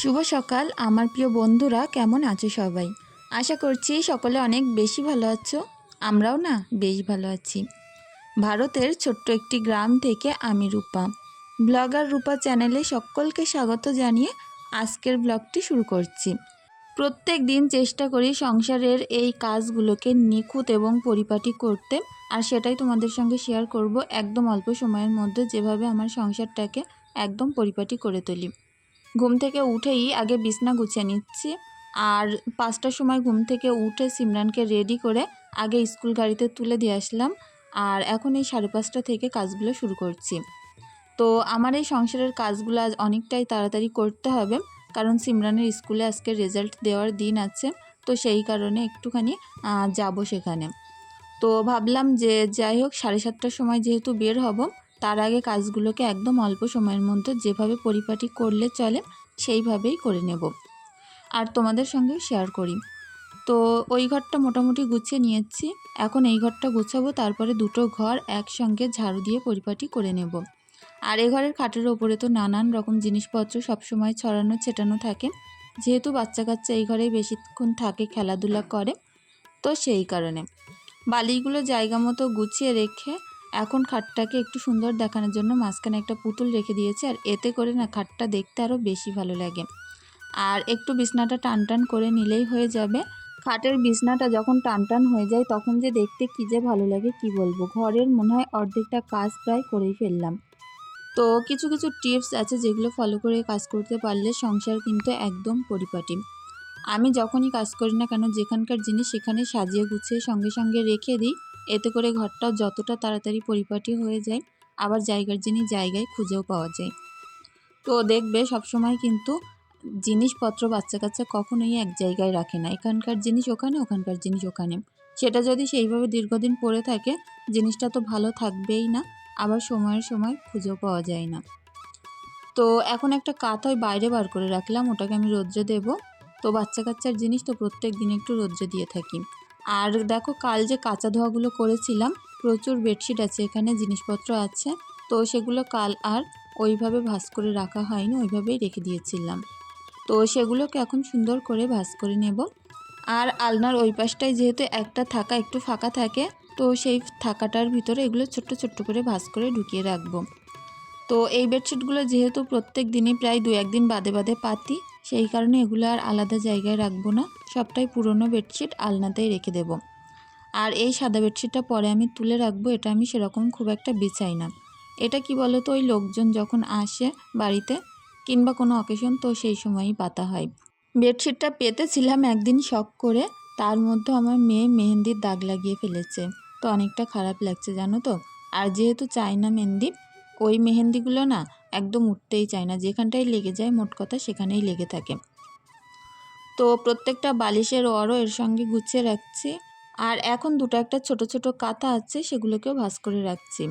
শুভ সকাল, আমার প্রিয় বন্ধুরা, কেমন আছো সবাই? আশা করছি সকলে অনেক বেশি ভালো আছো, আমরাও না বেশ ভালো আছি। ভারতের ছোট্ট একটি গ্রাম থেকে আমি রূপা। ব্লগার রূপা চ্যানেলে সকলকে স্বাগত জানিয়ে আজকের ব্লগটি শুরু করছি। প্রত্যেক দিন চেষ্টা করি সংসারের এই কাজগুলোকে নিখুঁত এবং পরিপাটি করতে, আর সেটাই তোমাদের সঙ্গে শেয়ার করব একদম অল্প সময়ের মধ্যে যেভাবে আমার সংসারটাকে একদম পরিপাটি করে তুলি। ঘুম থেকে উঠেই আগে বিছনা গুছিয়ে নিচ্ছি। আর পাঁচটার সময় ঘুম থেকে উঠে সিমরানকে রেডি করে আগে স্কুল গাড়িতে তুলে দিয়ে আসলাম। আর এখন এই সাড়ে পাঁচটা থেকে কাজগুলো শুরু করছি। তো আমার এই সংসারের কাজগুলো আজ অনেকটাই তাড়াতাড়ি করতে হবে। কারণ সিমরানের স্কুলে আজকে রেজাল্ট দেওয়ার দিন আছে। তো সেই কারণে একটুখানি যাব সেখানে। তো ভাবলাম যে যাই হোক, সাড়ে সাতটার সময় যেহেতু বের হব তার আগে কাজগুলোকে একদম অল্প সময়ের মধ্যে যেভাবে পরিপাটি করলে চলে, সেইভাবেই করে নেব। আর তোমাদের সঙ্গে শেয়ার করি। তো ওই ঘরটা মোটামুটি গুছিয়ে নিয়েছি। এখন এই ঘরটা গুছাবো, তারপরে দুটো ঘর একসঙ্গে ঝাড়ু দিয়ে পরিপাটি করে নেব। আর এ ঘরের খাটের ওপরে তো নানান রকম জিনিসপত্র সবসময় ছড়ানো, ছেটানো থাকে। যেহেতু বাচ্চা কাচ্চা এই ঘরেই বেশিক্ষণ থাকে, খেলাধুলা করে, তো সেই কারণে। বালিগুলো জায়গা মতো গুছিয়ে রেখে এখন খাটটাকে একটু সুন্দর দেখানোর জন্য মাঝখানে একটা পুতুল রেখে দিয়েছে আর এতে করে না খাটটা দেখতে আরও বেশি ভালো লাগে। আর একটু বিছনাটা টান টান করে নিলেই হয়ে যাবে। খাটের বিছনাটা যখন টান টান হয়ে যায় তখন যে দেখতে কী যে ভালো লাগে কি বলব? ঘরের মনে হয় অর্ধেকটা কাজ প্রায় করেই ফেললাম। তো কিছু কিছু টিপস আছে যেগুলো ফলো করে কাজ করতে পারলে সংসার কিন্তু একদম পরিপাটি। আমি যখনই কাজ করি না কেন যেখানকার জিনিস সেখানে সাজিয়ে গুছিয়ে সঙ্গে সঙ্গে রেখে দিই। এতে করে ঘরটাও যতটা তাড়াতাড়ি পরিপাটি হয়ে যায়, আবার জায়গার জিনিস জায়গায় খুঁজেও পাওয়া যায়। তো দেখবে সবসময় কিন্তু জিনিসপত্র বাচ্চা কাচ্চা কখনোই এক জায়গায় রাখে না। এখানকার জিনিস ওখানে, ওখানকার জিনিস ওখানে। সেটা যদি সেইভাবে দীর্ঘদিন পড়ে থাকে, জিনিসটা তো ভালো থাকবেই না, আবার সময়ের সময় খুঁজেও পাওয়া যায় না। তো এখন একটা কাঁথ বাইরে বার করে রাখলাম, ওটাকে আমি রৌদ্রে দেব। তো বাচ্চা কাচ্চার জিনিস তো প্রত্যেক দিন একটু রৌদ্রে দিয়ে থাকি। আর দেখো কাল যে কাঁচা ধোয়াগুলো করেছিলাম, প্রচুর বেডশিট আছে এখানে, জিনিসপত্র আছে। তো সেগুলো কাল আর ওইভাবে ভাস করে রাখা হয়নি, ওইভাবেই রেখে দিয়েছিলাম। তো সেগুলোকে এখন সুন্দর করে ভাস করে নেব। আর আলনার ওই পাশটায় যেহেতু একটা থাকা একটু ফাঁকা থাকে, তো সেই থাকাটার ভিতরে এগুলো ছোট্ট ছোট্ট করে ভাস করে ঢুকিয়ে রাখব। তো এই বেডশিটগুলো যেহেতু প্রত্যেক দিনই প্রায় দু একদিন বাদে বাদে পাতি সেই কারণে এগুলো আর আলাদা জায়গায় রাখব না। সবটাই পুরনো বেডশিট আলনাতেই রেখে দেব। আর এই সাদা বেডশিটটা পরে আমি তুলে রাখব, এটা আমি সেরকম খুব একটা বিছাই না। এটা কি বলো তো ওই লোকজন যখন আসে বাড়িতে কিংবা কোনো অকেশন, তো সেই সময়ই পাতা হয়। বেডশিটটা পেতেছিলাম একদিন শখ করে, তার মধ্যে আমার মেয়ে মেহেন্দির দাগ লাগিয়ে ফেলেছে। তো অনেকটা খারাপ লাগছে জানো তো। আর যেহেতু চায়না মেহেন্দি ওই মেহেন্দিগুলো না একদম উঠতেই চায় না। যেখানটাই লেগে যায়, মোট কথা সেখানেই লেগে থাকে। তো প্রত্যেকটা বালিশের ওয়ারও এর সঙ্গে গুছিয়ে রাখছি। আর এখন দুটো একটা ছোট ছোট কাঁথা আছে, সেগুলোকেও ভাস করে রাখছি।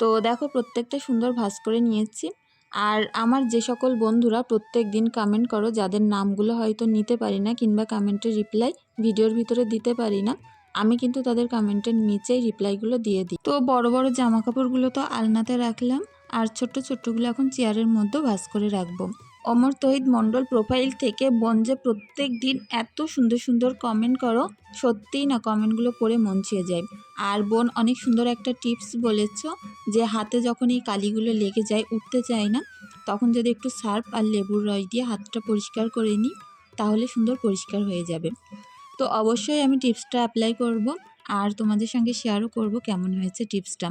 তো দেখো প্রত্যেকটা সুন্দর ভাস করে নিয়েছি। আর আমার যে সকল বন্ধুরা প্রত্যেক দিন কমেন্ট করো, যাদের নামগুলো হয়তো নিতে পারি না কিংবা কমেন্টের রিপ্লাই ভিডিওর ভিতরে দিতে পারি না আমি কিন্তু তাদের কমেন্টের নিচেই রিপ্লাইগুলো দিয়ে দিই। তো বড় বড় জামা কাপড়গুলো তো আলনাতে রাখলাম, আর ছোট্ট ছোট্টগুলো এখন চেয়ারের মধ্যে ভাস করে রাখব। অমর তহিদ মণ্ডল প্রোফাইল থেকে বোন যে প্রত্যেক দিন এত সুন্দর সুন্দর কমেন্ট করো, সত্যিই না কমেন্টগুলো পড়ে মন যায়। আর বোন, অনেক সুন্দর একটা টিপস বলেছ যে হাতে যখন এই কালিগুলো লেগে যায়, উঠতে চায় না, তখন যদি একটু সার্ফ আর লেবুর রস দিয়ে হাতটা পরিষ্কার করে নিই, তাহলে সুন্দর পরিষ্কার হয়ে যাবে। তো অবশ্যই আমি টিপসটা অ্যাপ্লাই করব আর তোমাদের সঙ্গে শেয়ারও করব কেমন হয়েছে টিপসটা।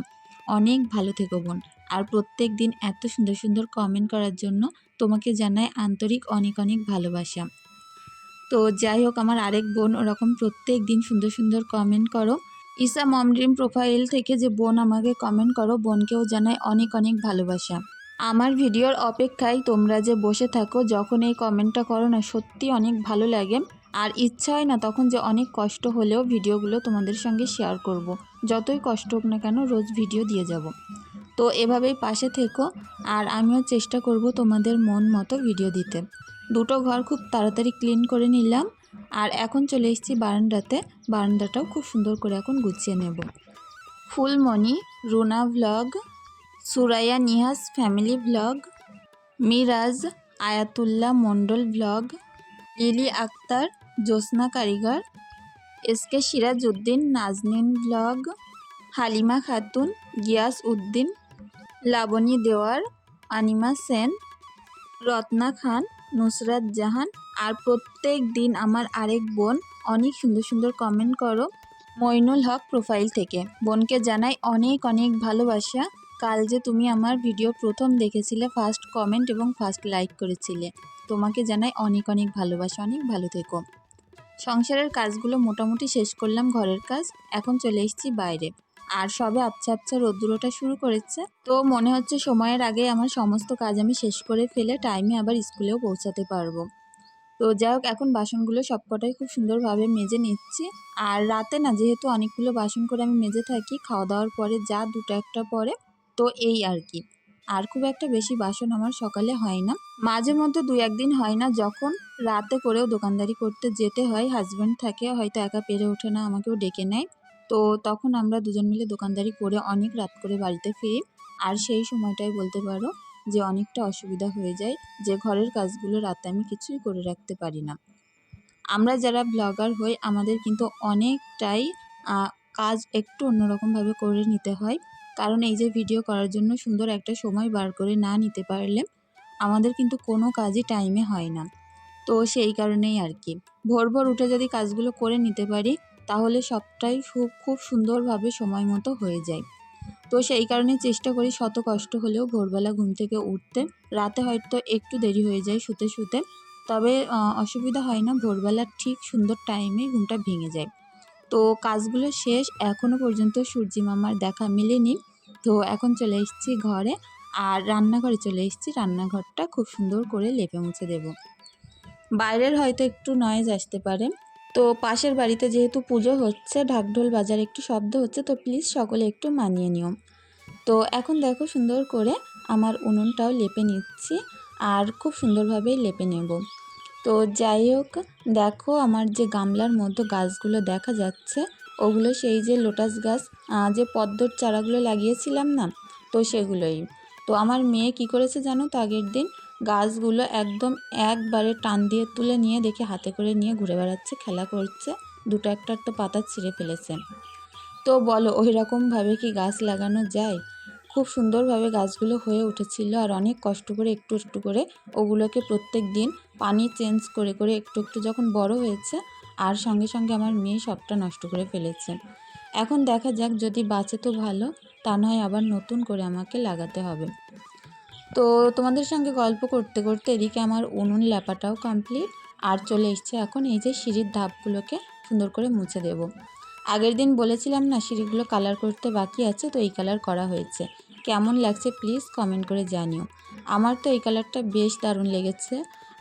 অনেক ভালো থেকো বোন। আর প্রত্যেক দিন এত সুন্দর সুন্দর কমেন্ট করার জন্য তোমাকে জানায় আন্তরিক অনেক অনেক ভালোবাসা। তো যাই হোক, আমার আরেক বোন ওরকম প্রত্যেক দিন সুন্দর সুন্দর কমেন্ট করো। ইসা মমড্রিম প্রোফাইল থেকে যে বোন আমাকে কমেন্ট করো, বোনকেও জানায় অনেক অনেক ভালোবাসা। আমার ভিডিওর অপেক্ষায় তোমরা যে বসে থাকো, যখন এই কমেন্টটা করো না, সত্যি অনেক ভালো লাগে। আর ইচ্ছা হয় না তখন যে অনেক কষ্ট হলেও ভিডিওগুলো তোমাদের সঙ্গে শেয়ার করব। যতই কষ্ট হোক না কেন রোজ ভিডিও দিয়ে যাব। তো এভাবেই পাশে থেকো আর আমিও চেষ্টা করব তোমাদের মন মতো ভিডিও দিতে। দুটো ঘর খুব তাড়াতাড়ি ক্লিন করে নিলাম আর এখন চলে এসেছি বারান্দাতে। বারান্দাটাও খুব সুন্দর করে এখন গুছিয়ে নেব। Phulmoni, Runa vlog Suraiya Nihas family vlog Miraj, Ayatullah Mondal blog Lily Akhtar, Jyotsna Karigar, S K Sirajuddin, Naznin blog, Halima Khatun, Gias Uddin, Laboni Dewar, Anima Sen, Ratna খান, নুসরাত জাহান আর প্রত্যেক দিন আমার আরেক বোন। অনেক সুন্দর সুন্দর কমেন্ট করো মইনুল হক প্রোফাইল থেকে। বোনকে জানাই অনেক অনেক ভালোবাসা। কাল যে তুমি আমার ভিডিও প্রথম দেখেছিলে ফার্স্ট কমেন্ট এবং ফার্স্ট লাইক করেছিলে। তোমাকে জানাই অনেক অনেক ভালোবাসা, অনেক ভালো থেকো। সংসারের কাজগুলো মোটামুটি শেষ করলাম ঘরের কাজ, এখন চলে এসেছি বাইরে। আর সবে আবছা আবছা রোদ্দুরোটা শুরু করেছে, তো মনে হচ্ছে সময়ের আগে আমার সমস্ত কাজ আমি শেষ করে ফেলে টাইমে আবার স্কুলেও পৌঁছাতে পারব। তো যাই হোক এখন বাসনগুলো সবকটাই খুব সুন্দরভাবে মেজে নিচ্ছি। আর রাতে না, যেহেতু অনেকগুলো বাসন করে আমি মেজে থাকি খাওয়া দাওয়ার পরে যা দুটো একটা পরে তো এই আর কি। আর খুব একটা বেশি বাসন আমার সকালে হয় না। মাঝে মধ্যে দু একদিন হয় না, যখন রাতে করেও দোকানদারি করতে যেতে হয় হাজব্যান্ড থাকে, হয়তো একা পেরে ওঠে না, আমাকেও ডেকে নেয়। তো তখন আমরা দুজন মিলে দোকানদারি করে অনেক রাত করে বাড়িতে ফিরি। আর সেই সময়টাই বলতে পারো যে অনেকটা অসুবিধা হয়ে যায়, যে ঘরের কাজগুলো রাতে আমি কিছুই করে রাখতে পারি না। আমরা যারা ব্লগার হই, আমাদের কিন্তু অনেকটাই কাজ একটু অন্যরকমভাবে করে নিতে হয়। কারণ এই যে ভিডিও করার জন্য সুন্দর একটা সময় বার করে না নিতে পারলে আমাদের কিন্তু কোনো কাজই টাইমে হয় না। তো সেই কারণেই আর কি। ভোর ভোর উঠে যদি কাজগুলো করে নিতে পারি, তাহলে সবটাই খুব খুব সুন্দরভাবে সময় মতো হয়ে যায়। তো সেই কারণে চেষ্টা করি শত কষ্ট হলেও ভোরবেলা ঘুম থেকে উঠতে। রাতে হয়তো একটু দেরি হয়ে যায় শুতে শুতে। তবে অসুবিধা হয় না ভোরবেলা ঠিক সুন্দর টাইমে ঘুমটা ভেঙে যায়। তো কাজগুলো শেষ এখনও পর্যন্ত সূর্যি মামার দেখা মেলেনি। তো এখন চলে এসেছি ঘরে আর রান্নাঘরে চলে এসেছি। রান্নাঘরটা খুব সুন্দর করে লেপে মুছে দেব। বাইরের হয়তো একটু নয়েজ আসতে পারে। তো পাশের বাড়িতে যেহেতু পুজো হচ্ছে, ঢাকঢোল বাজার একটু শব্দ হচ্ছে, তো প্লিজ সকলে একটু মানিয়ে নিও। তো এখন দেখো সুন্দর করে আমার উনুনটাও লেপে নিচ্ছি আর খুব সুন্দরভাবেই লেপে নেব। তো যাই হোক, দেখো আমার যে গামলার মধ্যে গাছগুলো দেখা যাচ্ছে, ওগুলো সেই যে লোটাস গাছ যে পদ্মর চারাগুলো লাগিয়েছিলাম না, তো সেগুলোই। তো আমার মেয়ে কি করেছে জানো তো আগের দিন? গাছগুলো একদম একবারে টান দিয়ে তুলে নিয়ে দেখে হাতে করে নিয়ে ঘুরে বেড়াচ্ছে, খেলা করছে, দুটো একটা তো পাতা ছিঁড়ে ফেলেছে। তো বলো ওই রকমভাবে কি গাছ লাগানো যায়? খুব সুন্দরভাবে গাছগুলো হয়ে উঠেছিল আর অনেক কষ্ট করে একটু একটু করে ওগুলোকে প্রত্যেক দিন পানি চেঞ্জ করে করে একটু একটু যখন বড় হয়েছে, আর সঙ্গে সঙ্গে আমার মেয়ে সবটা নষ্ট করে ফেলেছে। এখন দেখা যাক যদি বাঁচে তো ভালো, তা নয় আবার নতুন করে আমাকে লাগাতে হবে। তো তোমাদের সঙ্গে গল্প করতে করতে এদিকে আমার উনুন ল্যাপাটাও কমপ্লিট আর চলে এসছে এখন এই যে সিঁড়ির ধাপগুলোকে সুন্দর করে মুছে দেব। আগের দিন বলেছিলাম না সিঁড়িগুলো কালার করতে বাকি আছে, তো এই কালার করা হয়েছে। কেমন লাগছে প্লিজ কমেন্ট করে জানিও। আমার তো এই কালারটা বেশ দারুণ লেগেছে।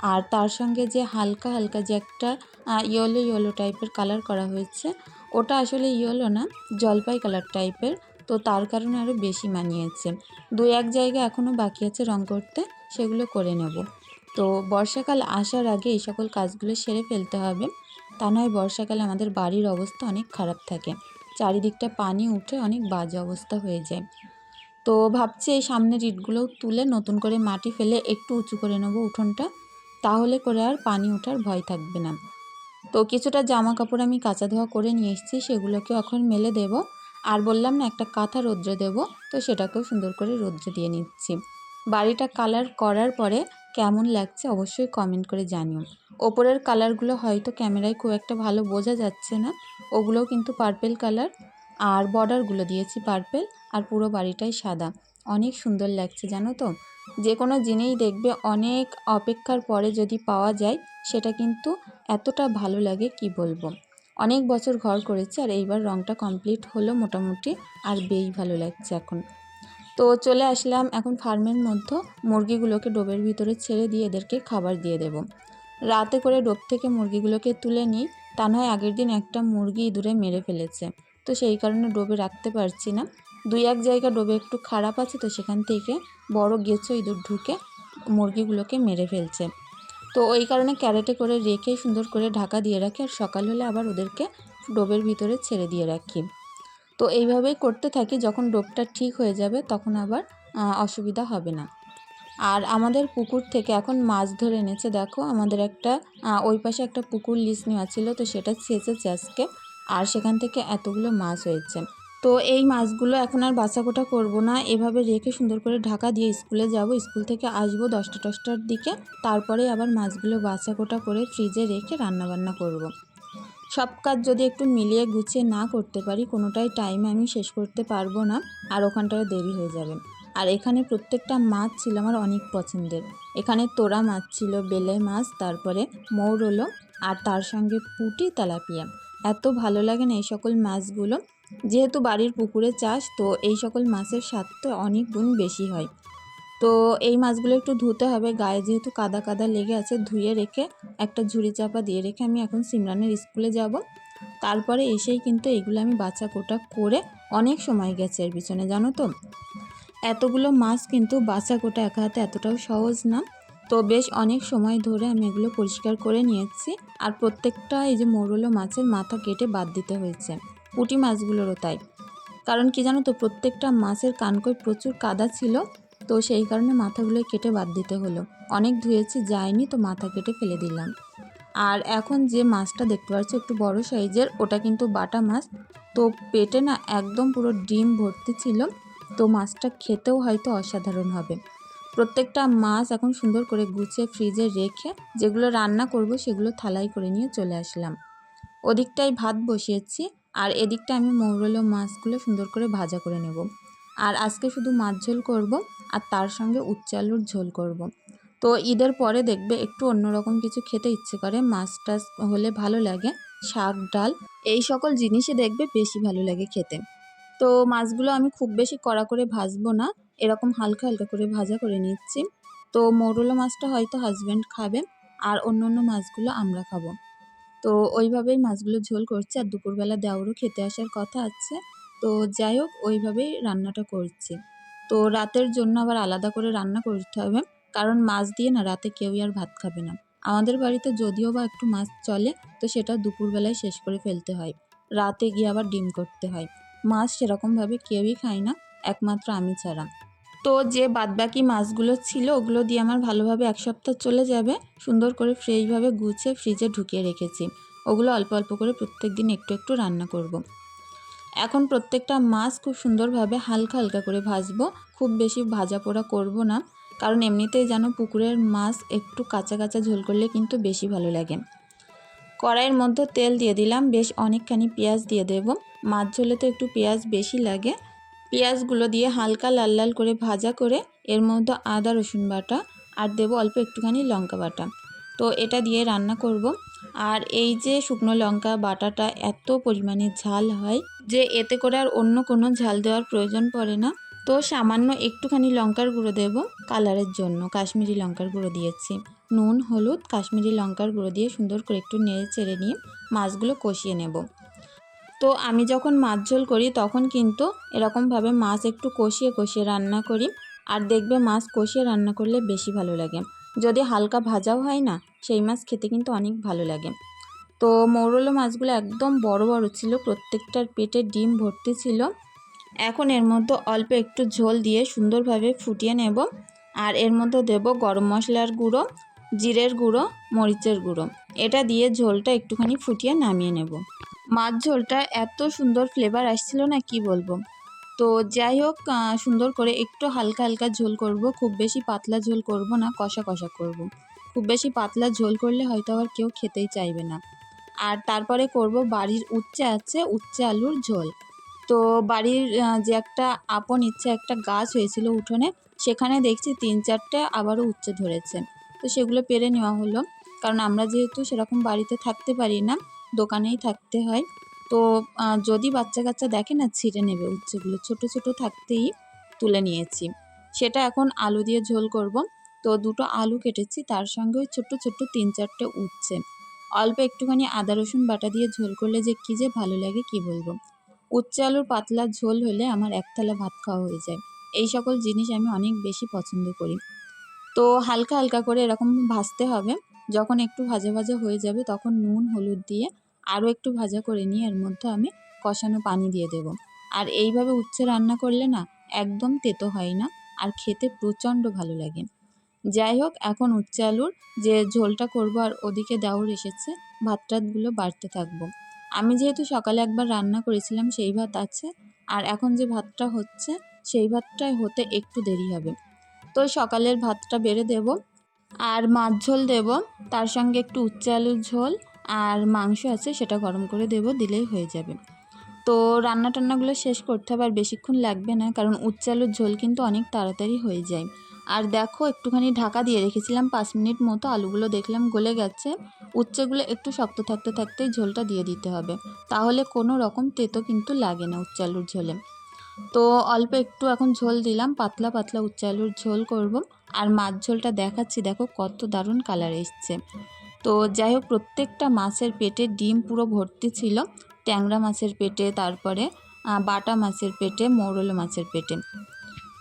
আর তার সঙ্গে যে হালকা হালকা যে একটা ইয়েলো ইয়েলো টাইপের কালার করা হয়েছে, ওটা আসলে ইয়েলো না, জলপাই কালার টাইপের তো তার কারণে আরও বেশি মানিয়েছে। দু এক জায়গা এখনও বাকি আছে রং করতে, সেগুলো করে নেব। তো বর্ষাকাল আসার আগে এই সকল কাজগুলো সেরে ফেলতে হবে, তা নয় বর্ষাকালে আমাদের বাড়ির অবস্থা অনেক খারাপ থাকে। চারিদিকটা পানি উঠে অনেক বাজে অবস্থা হয়ে যায়। তো ভাবছি এই সামনের ইটগুলোও তুলে নতুন করে মাটি ফেলে একটু উঁচু করে নেব উঠোনটা। তাহলে করে আর পানি ওঠার ভয় থাকবে না। তো কিছুটা জামা কাপড় আমি কাঁচা ধোয়া করে নিয়ে এসেছি সেগুলোকে এখন মেলে দেব। আর বললাম না, একটা কাঁথা রৌদ্র দেব, তো সেটাকেও সুন্দর করে রৌদ্র দিয়ে নিচ্ছি। বাড়িটা কালার করার পরে কেমন লাগছে অবশ্যই কমেন্ট করে জানিও। ওপরের কালারগুলো হয়তো ক্যামেরায় খুব একটা ভালো বোঝা যাচ্ছে না, ওগুলোও কিন্তু পার্পেল কালার। আর বর্ডারগুলো দিয়েছি পার্পেল, আর পুরো বাড়িটাই সাদা। অনেক সুন্দর লাগছে, জানো তো? যে কোনো জিনিস দেখবে অনেক অপেক্ষার পরে যদি পাওয়া যায়, সেটা কিন্তু এতটা ভালো লাগে কি বলব? অনেক বছর ঘর করেছি আর এইবার রঙটা কমপ্লিট হলো মোটামুটি আর বেশ ভালো লাগছে এখন। তো চলে আসলাম এখন ফার্মের মধ্যে, মুরগিগুলোকে ডোবের ভিতরে ছেড়ে দিয়ে এদেরকে খাবার দিয়ে দেব। রাতে করে ডোব থেকে মুরগিগুলোকে তুলে নিই, তা নয় আগের দিন একটা মুরগি ইঁদুরে মেরে ফেলেছে। তো সেই কারণে ডোবে রাখতে পারছি না। দুই এক জায়গা ডোবে একটু খারাপ আছে তো সেখান থেকে বড় গেছো ইঁদুর ঢুকে মুরগিগুলোকে মেরে ফেলছে। তো ওই কারণে ক্যারেটে করে রেখে সুন্দর করে ঢাকা দিয়ে রাখি আর সকাল হলে আবার ওদেরকে ডোবের ভিতরে ছেড়ে দিয়ে রাখি। তো এইভাবেই করতে থাকি, যখন ডোবটা ঠিক হয়ে যাবে তখন আবার অসুবিধা হবে না। আর আমাদের পুকুর থেকে এখন মাছ ধরে এনেছে, দেখো আমাদের একটা ওই পাশে একটা পুকুর লিজ নেওয়া ছিল তো সেটা ছেঁচেছে আজকে। আর সেখান থেকে এতগুলো মাছ হয়েছে। তো এই মাছগুলো এখন আর বাছাকোটা করব না। এভাবে রেখে সুন্দর করে ঢাকা দিয়ে স্কুলে যাব। স্কুল থেকে আসব দশটা দশটার দিকে। তারপরে আবার মাছগুলো বাছাকোটা করে ফ্রিজে রেখে রান্নাবান্না করব। সব কাজ যদি একটু মিলিয়ে গুছিয়ে না করতে পারি, কোনোটাই টাইমে আমি শেষ করতে পারব না। আর ওখানটায় দেরি হয়ে যাবে। আর এখানে প্রত্যেকটা মাছ ছিল আমার অনেক পছন্দের। এখানে তোরা মাছ ছিল, বেলে মাছ, তারপরে মৌরলো, আর তার সঙ্গে পুঁটি তেলাপিয়া। এত ভালো লাগে না এই সকল মাছগুলো। যেহেতু বাড়ির পুকুরে চাষ, তো এই সকল মাছের স্বাদ তো অনেক গুণ বেশি হয়। তো এই মাছগুলো একটু ধুতে হবে, গায়ে যেহেতু কাদা কাদা লেগে আছে, ধুয়ে রেখে একটা ঝুড়ি চাপা দিয়ে রেখে আমি এখন সিমরানের স্কুলে যাব। তারপরে এসেই কিন্তু এইগুলো আমি বাছা কোটা করে অনেক সময় গেছে এর পিছনে, জানো তো? এতগুলো মাছ কিন্তু বাছা কোটা একা হাতে এতটাও সহজ না। তো বেশ অনেক সময় ধরে আমি এগুলো পরিষ্কার করে নিয়েছি আর প্রত্যেকটা এই যে মোরলো মাছের মাথা কেটে বাদ দিতে হয়েছে, পুটি মাছগুলোরও তাই। কারণ কি জানো তো, প্রত্যেকটা মাছের কানকই প্রচুর কাদা ছিল, তো সেই কারণে মাথাগুলো কেটে বাদ দিতে হলো। অনেক ধুয়েছি, যায়নি তো মাথা কেটে ফেলে দিলাম। আর এখন যে মাছটা দেখতে পাচ্ছ একটু বড় সাইজের, ওটা কিন্তু বাটা মাছ। তো পেটে না একদম পুরো ডিম ভর্তি ছিল, তো মাছটা খেতেও হয়তো অসাধারণ হবে। প্রত্যেকটা মাছ এখন সুন্দর করে গুছিয়ে ফ্রিজে রেখে যেগুলো রান্না করব সেগুলো থালাই করে নিয়ে চলে আসলাম। ওদিকটায় ভাত বসিয়েছি আর এদিকটা আমি মৌরলো মাছগুলো সুন্দর করে ভাজা করে নেব। আর আজকে শুধু মাছ ঝোল করব আর তার সঙ্গে উচ্চ আলুর ঝোল করব। তো ঈদের পরে দেখবে একটু অন্যরকম কিছু খেতে ইচ্ছে করে, মাছ টাছ হলে ভালো লাগে, শাক, ডাল, এই সকল জিনিসই দেখবে বেশি ভালো লাগে খেতে। তো মাছগুলো আমি খুব বেশি কড়া করে ভাজবো না। এরকম হালকা হালকা করে ভাজা করে নিচ্ছি। তো মৌরলা মাছটা হয়তো হাজব্যান্ড খাবে আর অন্য অন্য মাছগুলো আমরা খাব। তো ওইভাবেই মাছগুলো ঝোল করছি আর দুপুরবেলা দেওরও খেতে আসার কথা আছে। তো যাই হোক, ওইভাবেই রান্নাটা করছি। তো রাতের জন্য আবার আলাদা করে রান্না করতে হবে। কারণ মাছ দিয়ে না রাতে কেউই আর ভাত খাবে না। আমাদের বাড়িতে যদিও বা একটু মাছ চলে, তো সেটা দুপুরবেলায় শেষ করে ফেলতে হয়। রাতে গিয়ে আবার ডিম করতে হয়। মাছ সেরকমভাবে কেউই খায় না, একমাত্র আমি ছাড়া। তো যে বাদবাকি মাছগুলো ছিল, ওগুলো দিয়ে আমার ভালোভাবে এক সপ্তাহ চলে যাবে, সুন্দর করে ফ্রেশভাবে গুছিয়ে ফ্রিজে ঢুকিয়ে রেখেছি। ওগুলো অল্প অল্প করে প্রত্যেক দিন একটু একটু রান্না করব। এখন প্রত্যেকটা মাছ খুব সুন্দরভাবে হালকা হালকা করে ভাজবো, খুব বেশি ভাজা পোড়া করব না, কারণ এমনিতেই যেন পুকুরের মাছ একটু কাঁচা কাঁচা ঝোল করলে কিন্তু বেশি ভালো লাগে। কড়াইয়ের মধ্যে তেল দিয়ে দিলাম, বেশ অনেকখানি পেঁয়াজ দিয়ে দেব। মাছ ঝোলে তো একটু পেঁয়াজ বেশি লাগে। পেঁয়াজগুলো দিয়ে হালকা লাল লাল করে ভাজা করে এর মধ্যে আদা, রসুন বাটা আর দেবো অল্প একটুখানি লঙ্কা বাটা। তো এটা দিয়ে রান্না করব। আর এই যে শুকনো লঙ্কা বাটাটা এত পরিমাণে ঝাল হয় যে এতে করে আর অন্য কোনো ঝাল দেওয়ার প্রয়োজন পড়ে না। তো সামান্য একটুখানি লঙ্কার গুঁড়ো দেব কালারের জন্য, কাশ্মীরি লঙ্কার গুঁড়ো দিয়েছি। নুন, হলুদ, কাশ্মীরি লঙ্কার গুঁড়ো দিয়ে সুন্দর করে একটু নেড়ে চেড়ে নিয়ে মাছগুলো কষিয়ে নেব। তো আমি যখন মাছ ঝোল করি তখন কিন্তু এরকমভাবে মাছ একটু কষিয়ে কষিয়ে রান্না করি আর দেখবে মাছ কষিয়ে রান্না করলে বেশি ভালো লাগে। যদি হালকা ভাজাও হয় না, সেই মাছ খেতে কিন্তু অনেক ভালো লাগে। তো মৌরলো মাছগুলো একদম বড় বড় ছিল, প্রত্যেকটার পেটে ডিম ভর্তি ছিল। এখন এর মধ্যে অল্প একটু ঝোল দিয়ে সুন্দরভাবে ফুটিয়ে নেব। আর এর মধ্যে দেব গরম মশলার গুঁড়ো জিরের গুঁড়ো, মরিচের গুঁড়ো। এটা দিয়ে ঝোলটা একটুখানি ফুটিয়ে নামিয়ে নেব। মাছ ঝোলটা এত সুন্দর ফ্লেভার আসছিল না, কি বলব? তো যাই হোক সুন্দর করে একটু হালকা হালকা ঝোল করব। খুব বেশি পাতলা ঝোল করব না, কষা কষা করব। খুব বেশি পাতলা ঝোল করলে হয়তো আবার কেউ খেতেই চাইবে না। আর তারপরে করব বাড়ির উচ্চে আছে উচ্চে আলুর ঝোল। তো বাড়ির যে একটা আপন ইচ্ছে, একটা গাছ হয়েছিল উঠোনে, সেখানে দেখছি তিন চারটে আবারও উচ্চে ধরেছে। তো সেগুলো পেরে নেওয়া হলো। কারণ আমরা যেহেতু সেরকম বাড়িতে থাকতে পারি না, দোকানেই থাকতে হয়। তো যদি বাচ্চা কাচ্চা দেখে না, ছিঁড়ে নেবে উচ্ছেগুলো ছোট ছোট থাকতেই তুলে নিয়েছি। সেটা এখন আলু দিয়ে ঝোল করব। তো দুটো আলু কেটেছি, তার সঙ্গে ওই ছোট্ট ছোট্ট তিন চারটে উচ্ছে। অল্প একটুখানি আদা, রসুন বাটা দিয়ে ঝোল করলে যে কী যে ভালো লাগে, কি বলব? উচ্ছে আলুর পাতলা ঝোল হলে আমার এক থালা ভাত খাওয়া হয়ে যায়। এই সকল জিনিস আমি অনেক বেশি পছন্দ করি। তো হালকা হালকা করে এরকম ভাজতে হবে। যখন একটু ভাজা ভাজা হয়ে যাবে তখন নুন, হলুদ দিয়ে আরও একটু ভাজা করে নিয়ে এর মধ্যে আমি কষানো পানি দিয়ে দেব। আর এইভাবে উচ্ছে রান্না করলে না একদম তেতো হয় না আর খেতে প্রচণ্ড ভালো লাগে। যাই হোক, এখন উচ্ছে আলুর যে ঝোলটা করব আর ওদিকে দেওর এসেছে ভাত টাতগুলো বাড়তে থাকব। আমি যেহেতু সকালে একবার রান্না করেছিলাম, সেই ভাত আছে। আর এখন যে ভাতটা হচ্ছে, সেই ভাতটাই হতে একটু দেরি হবে। তো সকালের ভাতটা বেড়ে দেব আর মাছ ঝোল দেব। তার সঙ্গে একটু উচ্চ আলুর ঝোল আর মাংস আছে, সেটা গরম করে দেব, দিলেই হয়ে যাবে। তো রান্না টান্নাগুলো শেষ করতে হবে আর বেশিক্ষণ লাগবে না, কারণ উচ্চ আলুর ঝোল কিন্তু অনেক তাড়াতাড়ি হয়ে যায়। আর দেখো, একটুখানি ঢাকা দিয়ে রেখেছিলাম, পাঁচ মিনিট মতো আলুগুলো দেখলাম গলে গেছে। উচ্ছেগুলো একটু শক্ত থাকতে থাকতেই ঝোলটা দিয়ে দিতে হবে। তাহলে কোনো রকম তেতো কিন্তু লাগে না উচ্চ আলুর ঝোলে। তো অল্প একটু এখন ঝোল দিলাম, পাতলা পাতলা উচ্ছে আলুর ঝোল করব। আর মাছ ঝোলটা দেখাচ্ছি, দেখো কত দারুণ কালার এসছে। তো যাই হোক, প্রত্যেকটা মাছের পেটে ডিম পুরো ভর্তি ছিল। ট্যাংরা মাছের পেটে, তারপরে বাটা মাছের পেটে, মৌরলা মাছের পেটে।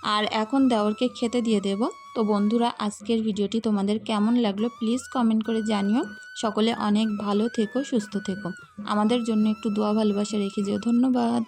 আর এখন দেওরকে খেতে দিয়ে দেব। তো বন্ধুরা, আজকের ভিডিওটি তোমাদের কেমন লাগল প্লিজ কমেন্ট করে জানিও। সকলে অনেক ভালো থেকো, সুস্থ থেকো। আমাদের জন্য একটু দোয়া ভালোবাসা রেখে যেও। ধন্যবাদ।